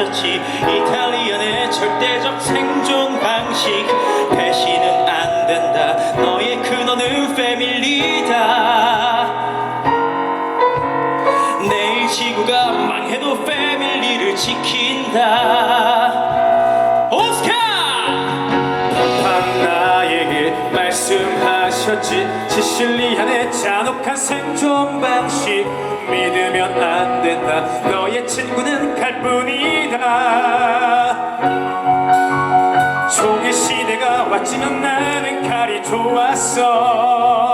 하셨지. 이탈리안의 절대적 생존 방식 배신은 안 된다. 너의 근원은 패밀리다. 내일 지구가 망해도 패밀리를 지킨다. 말씀하셨지. 시실리안의 잔혹한 생존 방식. 믿으면 안 된다. 너의 친구는 칼 뿐이 다 종의 시대가 왔지만 나는 칼이 좋았어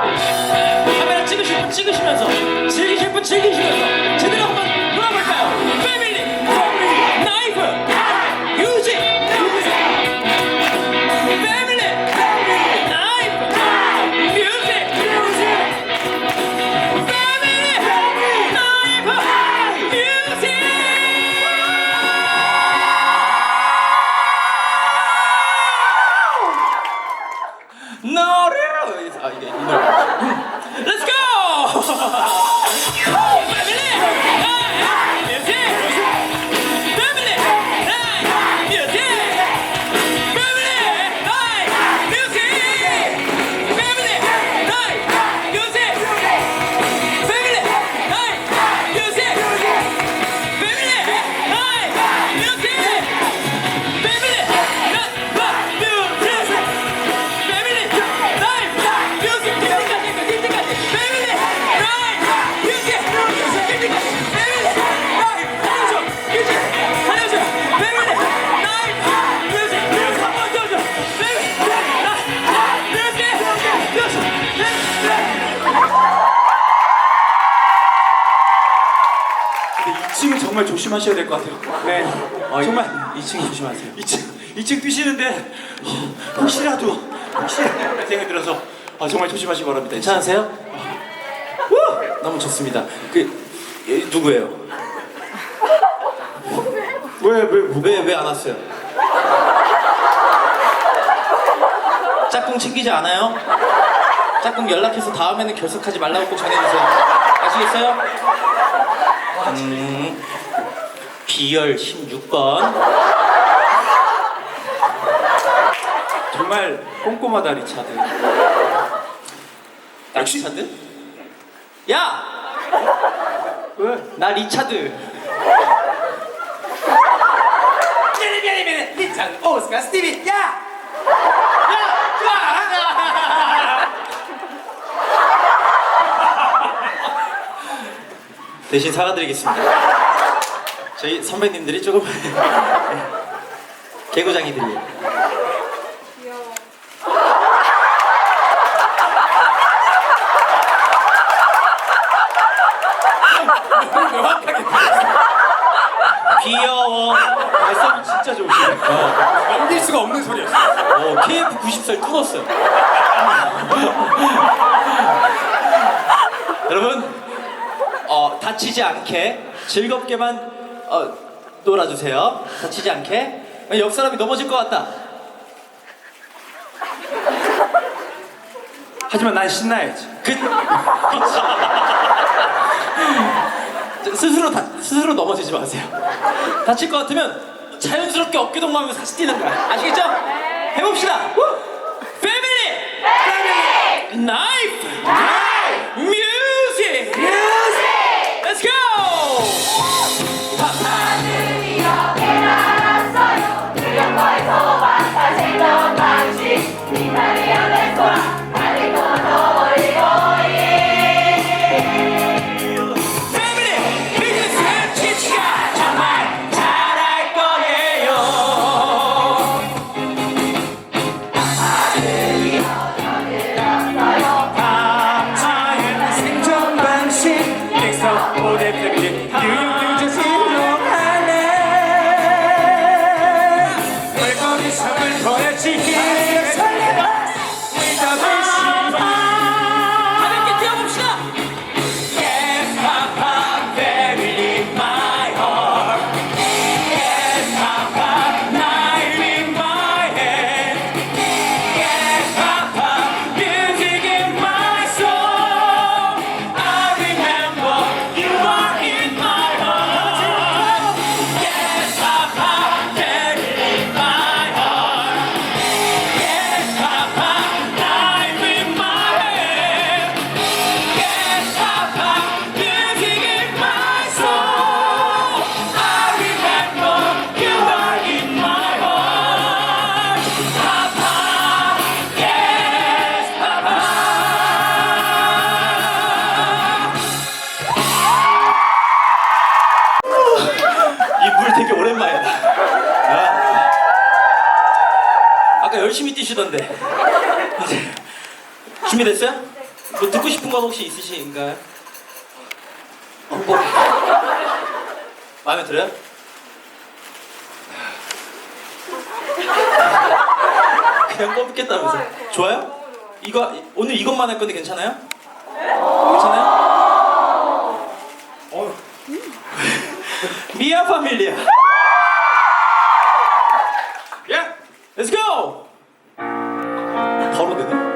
카메라 찍으실 분 찍으시면서 즐기실 분 즐기시면서 제대로 한번 정말 조심하셔야 될 것 같아요. 네. 어, 정말 2층 조심하세요 2층, 2층 뛰시는데 어, 혹시라도 혹시라도 생각이 들어서 어, 정말 조심하시기 바랍니다. 괜찮으세요? 우! 너무 좋습니다 그 예, 누구예요? 왜왜 왜왜 안 왔어요? 짝꿍 챙기지 않아요? 짝꿍 연락해서 다음에는 결석하지 말라고 꼭 전해주세요. 아시겠어요? 음, 비열 16번. 정말 꼼꼼하다 리차드. 나 리차드? 야! 왜? 나 리차드. 미리 미리 미리 리차드 오스카 스티비 야! 대신 사과드리겠습니다. 저희 선배님들이 조금 개구장이들이에요. 귀여워. 발성이 진짜 좋으시네. 넘길 수가 없는 소리였어. 어, KF 90살 뚫었어요. 여러분, 어, 다치지 않게 즐겁게만 어, 놀아주세요. 다치지 않게. 옆 사람이 넘어질 것 같다. 하지만 난 신나야지. 그, 스스로 다, 스스로 넘어지지 마세요. 다칠 것 같으면 자연스럽게 어깨 동무하면서 다시 뛰는 거야. 아시겠죠? 해봅시다. 패밀리, 패밀리, 나이프, 나이프, 뛰시던데. 준비됐어요? 뭐 듣고 싶은 거 혹시 있으신가요? 어, 뭐 마음에 들어요? 그냥 뽑겠다면서 좋아요? 이거 오늘 이것만 할 건데 괜찮아요? 괜찮아요? 어. 미아 파밀리아. 바로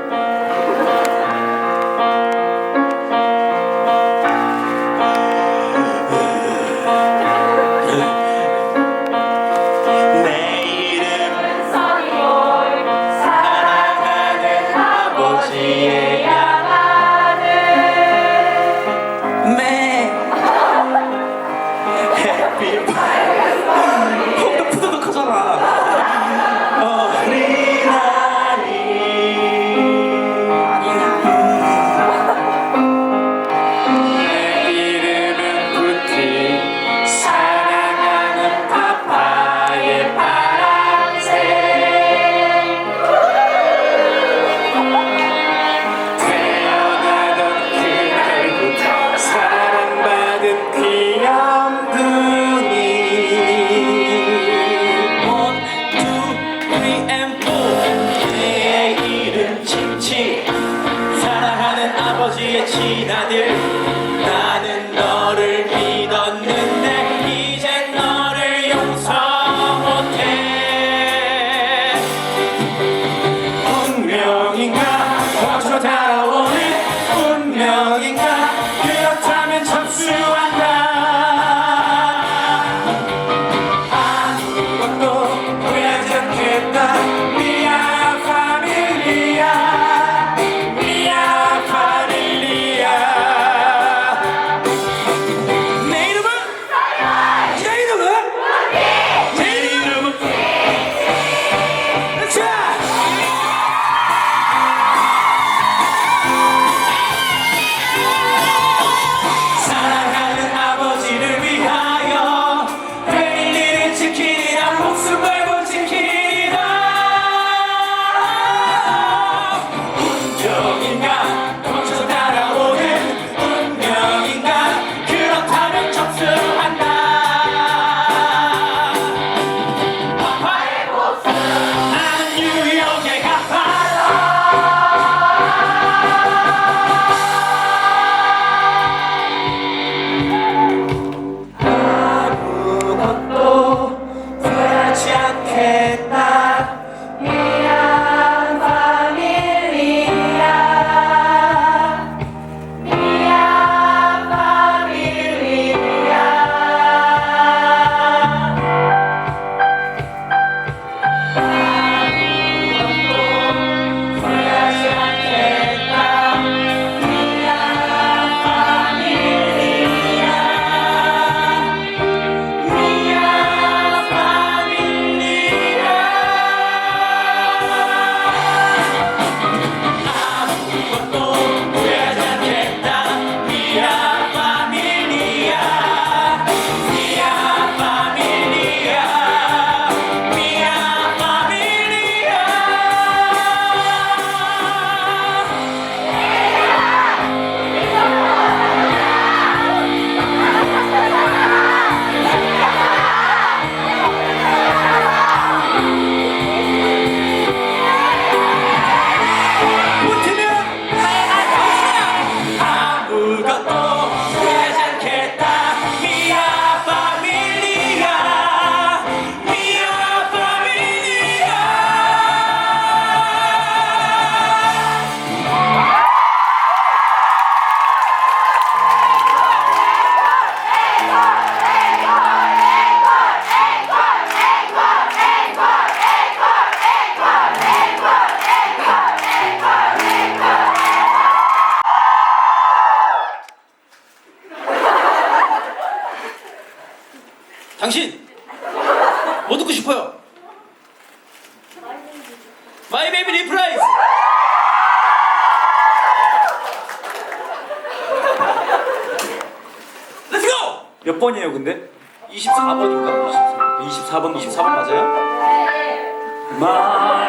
당신! 뭐 듣고 싶어요? 마이 베이비 리프라이즈! 렛츠고! 몇 번이에요 근데? 24번인가? 24번, 24번 맞아요? 네. 마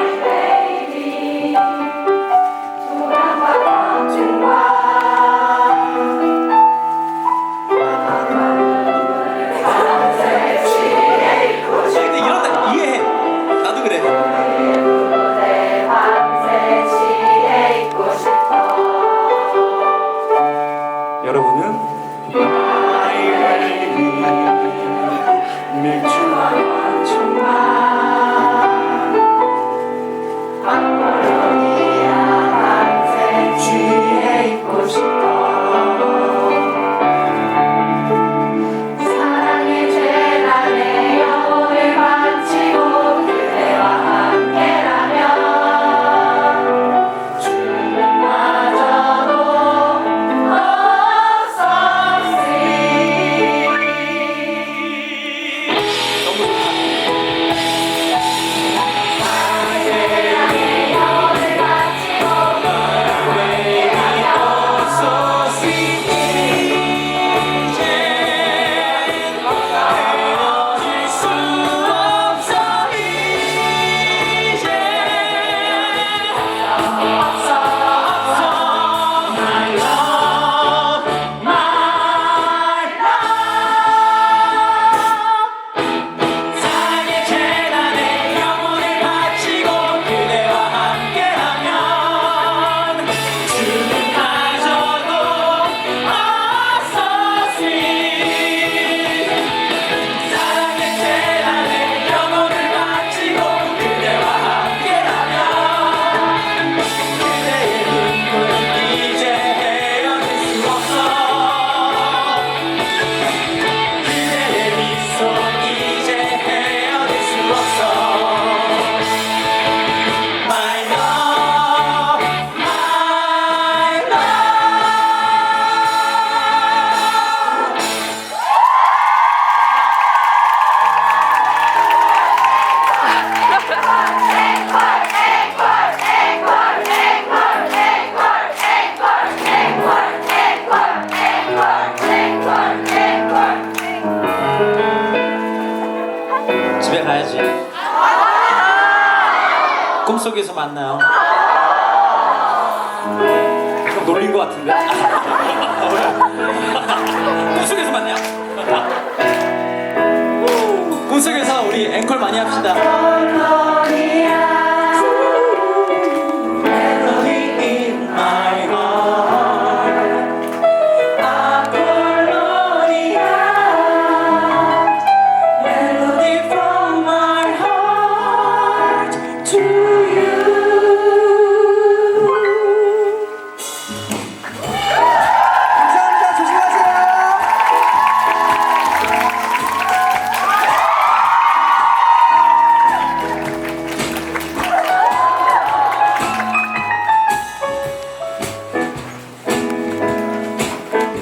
꿈속에서 만나요. 좀 놀린 것 같은데? 꿈속에서 만나. 꿈속에서 우리 앵콜 많이 합시다.